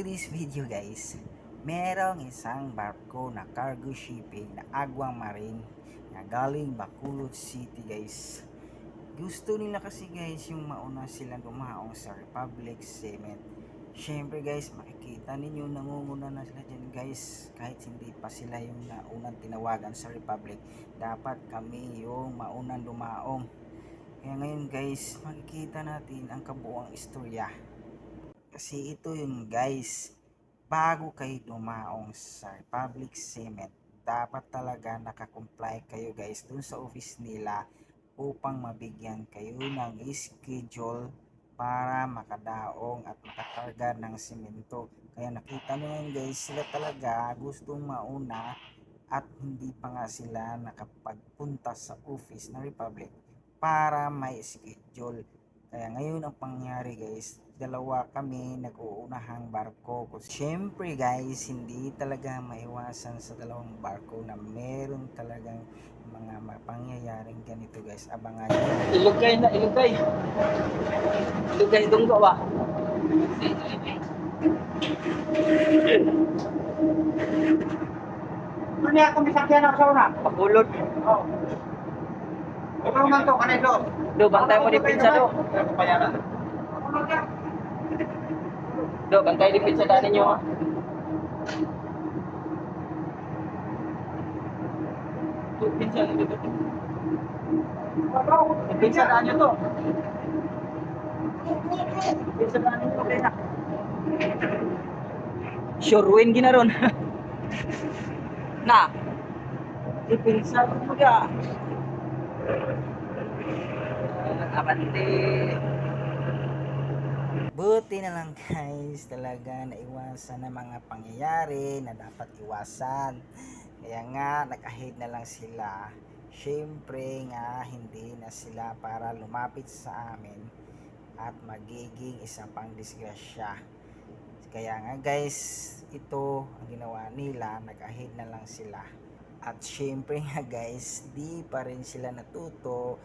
this video guys, merong isang barko na cargo shipping na Agwang Marine na galing Bacolod City guys. Gusto nila kasi guys yung mauna silang dumaong sa Republic Cement. Siyempre guys, makikita ninyo nangunguna na sila dyan guys. Kahit hindi pa sila yung naunang tinawagan sa Republic, dapat kami yung maunang dumaong. Kaya ngayon guys, makikita natin ang kabuang istorya kasi ito yung guys, bago kayo dumaong sa Republic Cement, dapat talaga nakakomply kayo guys dun sa office nila upang mabigyan kayo ng schedule para makadaong at makakarga ng simento. Kaya nakita nyo ngayon guys, sila talaga gustong mauna at hindi pa nga sila nakapagpunta sa office ng Republic para may schedule. Kaya ngayon ang pangyari guys, dalawa kami nag-uunahang barko. Siyempre guys, hindi talaga maiwasan sa dalawang barko na meron talagang mga mapangyayaring ganito guys. Abangan nyo. Ilugay na, ilugay. Ilugay dunggo ba? Ano niya kung misakyan ako sa una? Pakulod. Oo. Ikaw man to, kanay do. Do, bantay mo di pinsa do. Do, bantay di pinsa daan ninyo. ha? Do, pinsa ninyo do. Pinsa daan nyo to. Pinsa daan ninyo. Okay na. Sure win ginaron. na. Ipinsa mo ka. Abante. Buti na lang guys, talaga naiwasan ng mga pangyayari na dapat iwasan. Kaya nga, nag-ahead na lang sila. Siyempre nga, hindi na sila para lumapit sa amin at magiging isa pang disgrasya. Kaya nga guys, ito ang ginawa nila, nag-ahead na lang sila. At syempre nga guys, di pa rin sila natuto,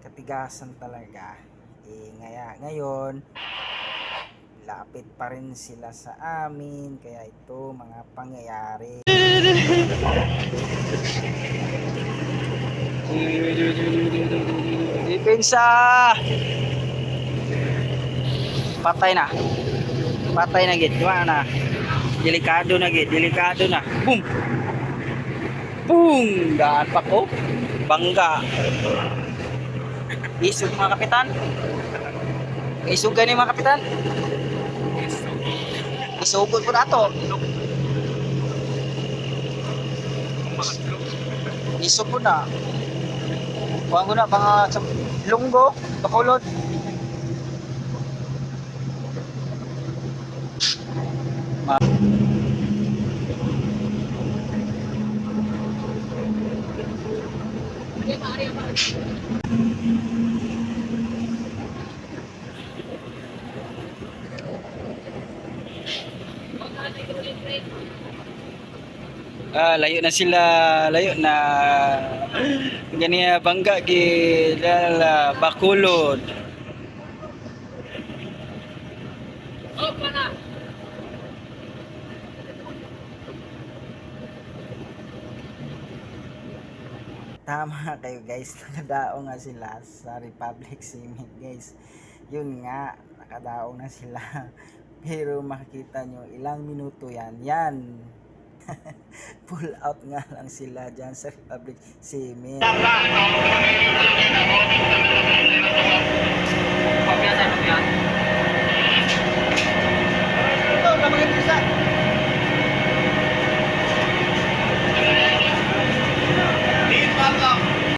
katigasan talaga. Eh, ngaya, ngayon, lapit pa rin sila sa amin, kaya ito mga pangyayari. Depensa. Patay na. Patay na gid. Di na. Delikado na gid. Delikado na. Boom. Boom. Daan pa ko. Bangga. Isog mga kapitan. Isog gani mga kapitan. Isugod po na to. Isog po na. Kuha ko na, mga lunggo, bakulod. Ah, layo na sila, layo na. Ganiya bangga gid dala bakulod. Tama kayo guys, nakadaong nga sila sa Republic Cement guys. Yun nga, nakadaong na sila. Pero makikita nyo, ilang minuto yan. Yan. pull out nga lang sila dyan sa Republic Simin. Pagkasa ko yan.